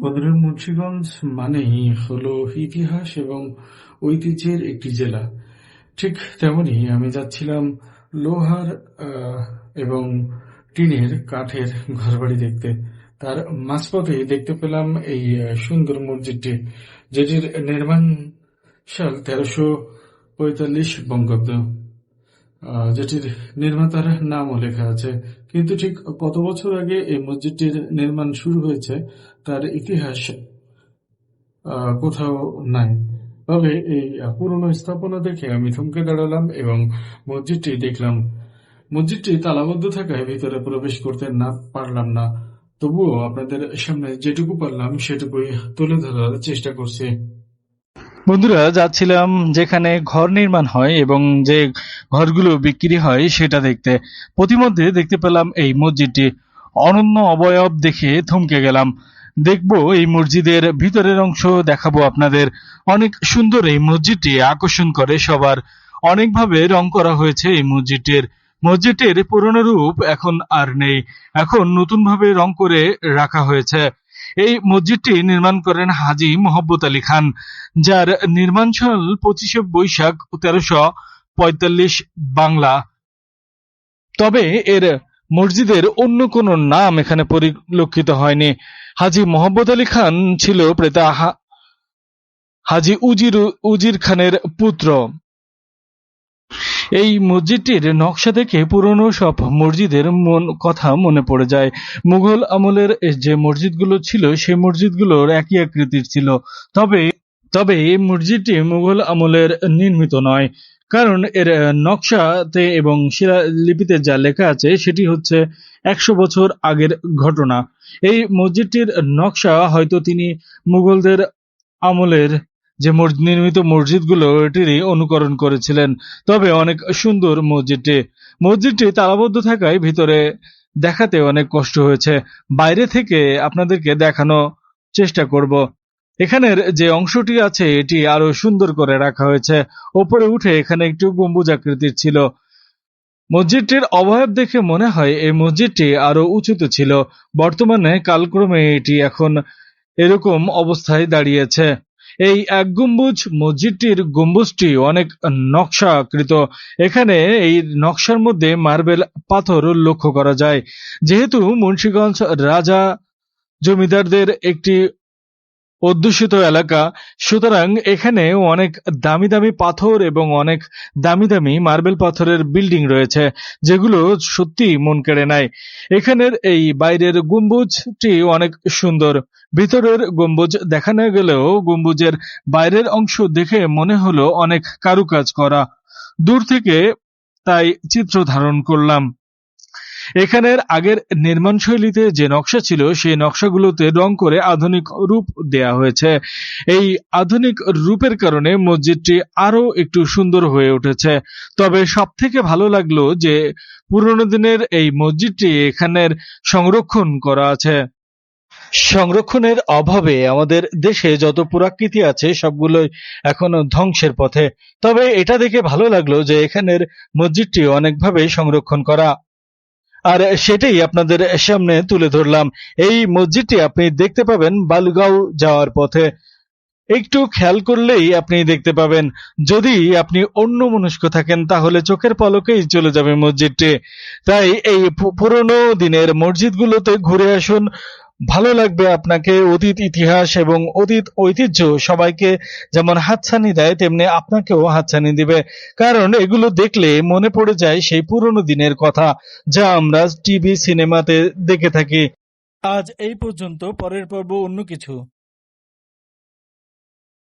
বদরের মুন্সীগঞ্জ মানেই হল ইতিহাস এবং ঐতিহ্যের একটি জেলা। ঠিক তেমনি আমি যাচ্ছিলাম লোহার এবং টিনের কাঠের ঘরবাড়ি দেখতে। তার মাঝপথে দেখতে পেলাম এই সুন্দর মসজিদটি, যেটির নির্মাণ সাল তেরোশো পঁয়তাল্লিশ বঙ্গাব্দ। যেটির নির্মাতার নামও লেখা আছে। কিন্তু ঠিক কত বছর আগে এই মসজিদটির নির্মাণ শুরু হয়েছে, তার ইতিহাস কোথাও নাই। তবে এই পুরনো স্থাপনা দেখে আমি থমকে দাঁড়ালাম এবং মসজিদটি দেখলাম। মসজিদটি তালাবদ্ধ থাকায় ভিতরে প্রবেশ করতে না পারলাম না। তবুও আপনাদের সামনে যেটুকু পারলাম, সেটুকুই তুলে ধরার চেষ্টা করছি। বন্ধুরা, যাচ্ছিলাম যেখানে ঘর নির্মাণ হয় এবং যে ঘরগুলো বিক্রি হয় সেটা দেখতে। প্রতিমধ্যে দেখতে পেলাম এই মসজিদটি। অনন্য অবয়ব দেখে থমকে গেলাম। দেখব এই মসজিদের ভিতরের অংশ, দেখাবো আপনাদের। অনেক সুন্দর এই মসজিদটি, আকর্ষণ করে সবার। অনেকভাবে রং করা হয়েছে এই মসজিদটির। মসজিদটির পুরনো রূপ এখন আর নেই। এখন নতুনভাবে রং করে রাখা হয়েছে। এই মসজিদটি নির্মাণ করেন হাজি মোহাব্বত আলী খান, যার নির্মাণ সাল পঁচিশে বৈশাখ তেরোশো পঁয়তাল্লিশ বাংলা। তবে এর মসজিদের অন্য কোনো নাম এখানে পরিলক্ষিত হয়নি। হাজি মোহাম্মদ আলী খান ছিল প্রেতা হাজি উজির উজির খানের পুত্র। এই মসজিদটির নকশা দেখে পুরনো সব মসজিদের মন, কথা মনে পড়ে যায়। মুঘল আমলের যে মসজিদগুলো ছিল, সেই মসজিদগুলোর একই আকৃতির ছিল। তবে তবে এই মসজিদটি মুঘল আমলের নির্মিত নয়। কারণ এর নকশাতে এবং শিলালিপিতে যা লেখা আছে, সেটি হচ্ছে একশো বছর আগের ঘটনা। এই মসজিদটির নকশা হয়তো তিনি মুঘলদের আমলের যে নির্মিত মসজিদগুলো এটিরই অনুকরণ করেছিলেন। তবে অনেক সুন্দর মসজিদটি। মসজিদটি তালাবদ্ধ থাকায় ভিতরে দেখাতে অনেক কষ্ট হয়েছে। বাইরে থেকে আপনাদেরকে দেখানো চেষ্টা করব। এখানের যে অংশটি আছে, এটি আরও সুন্দর করে রাখা হয়েছে। ওপরে উঠে এখানে একটু গম্বুজ আকৃতির ছিল। মসজিদটির অবয়ব দেখে মনে হয় এই মসজিদটি আরও উঁচুতে ছিল। বর্তমানে কালক্রমে এটি এখন এরকম অবস্থায় দাঁড়িয়েছে। এই এক গম্বুজ মসজিদটির গম্বুজটি অনেক নকশাকৃত। এখানে এই নকশার মধ্যে মার্বেল পাথর লক্ষ্য করা যায়। যেহেতু মুন্সীগঞ্জ রাজা জমিদারদের একটি অধ্যুষিত এলাকা। সুতরাং এখানে অনেক দামি দামি পাথর এবং অনেক দামি দামি মার্বেল পাথরের বিল্ডিং রয়েছে, যেগুলো সত্যি মন কেড়ে নেয়। এখানের এই বাইরের গম্বুজটি অনেক সুন্দর। ভিতরের গম্বুজ দেখা না গেলেও গম্বুজের বাইরের অংশ দেখে মনে হলো অনেক কারুকাজ করা। দূর থেকে তাই চিত্র ধারণ করলাম। এখানের আগের নির্মাণ শৈলীতে যে নকশা ছিল, সেই নকশাগুলোতে রং করে আধুনিক রূপ দেয়া হয়েছে। এই আধুনিক রূপের কারণে মসজিদটি আরও একটু সুন্দর হয়ে উঠেছে। তবে সব থেকে ভালো লাগল যে পুরনো দিনের এই মসজিদটি এখানের সংরক্ষণ করা আছে। সংরক্ষণের অভাবে আমাদের দেশে যত পুরাকৃতি আছে, সবগুলোই এখন ধ্বংসের পথে। তবে এটা দেখে ভালো লাগল যে এখানের মসজিদটি অনেকভাবে সংরক্ষণ করা। আর সেটাই আপনাদের সামনে তুলে ধরলাম। এই মসজিদটি আপনি দেখতে পাবেন বালুগাঁও যাওয়ার পথে। একটু খেয়াল করলেই আপনি দেখতে পাবেন। যদি আপনি অন্য মনস্ক থাকেন, তাহলে চোখের পলকেই চলে যাবে মসজিদটি। তাই এই পুরনো দিনের মসজিদগুলোতে ঘুরে আসুন। ভালো লাগবে আপনাকে, অতীত ইতিহাস এবং অতীত ঐতিহ্য সবাইকে যেমন হাতছানি দেয়, তেমনি আপনাকেও হাতছানি দিবে। কারণ এগুলো দেখলে মনে পড়ে যায় সেই পুরনো দিনের কথা যা আমরা টিভি, সিনেমাতে দেখে থাকি। আজ এই পর্যন্ত, পরের পর্ব অন্য কিছু।